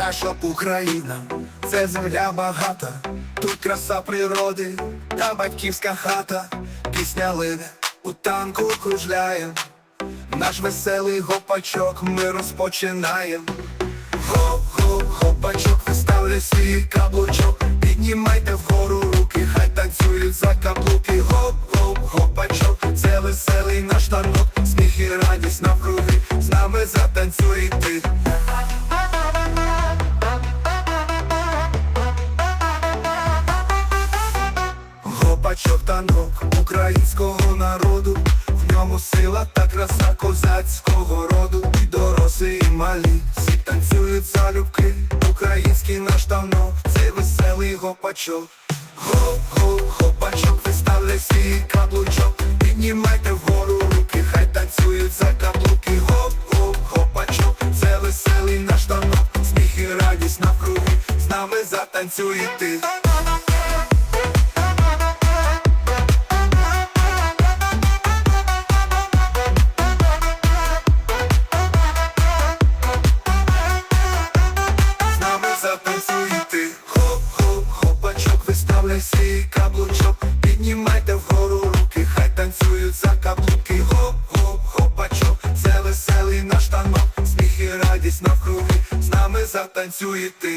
Наша Україна, це земля багата, тут краса природи та батьківська хата, пісня лине, у танку кружляєм, наш веселий гопачок ми розпочинаєм. Гоп-гоп, гопачок, виставляй свій каблучок, піднімайте вгору руки, хай танцюють за каблуки. Гоп-гоп, гопачок, це веселий наш танок, сміх і радість навкруги, з нами затанцюй ти. Гопачок українського народу, в ньому сила та краса козацького роду, і дорослі, і малі, всі танцюють залюбки, український наш танок, це веселий гопачок. Гоп-гоп, гопачок, виставляй свій каблучок, піднімайте вгору руки, хай танцюють за каблуки. Гоп-гоп, гопачок, це веселий наш танок, сміх і радість навкруги, з нами затанцюй ти. Свій каблучок Піднімайте вгору руки, хай танцюють за каблуки. Хоп-хоп, хопачок, це веселий наш танок. Сміх і радість навкруги, з нами затанцюйте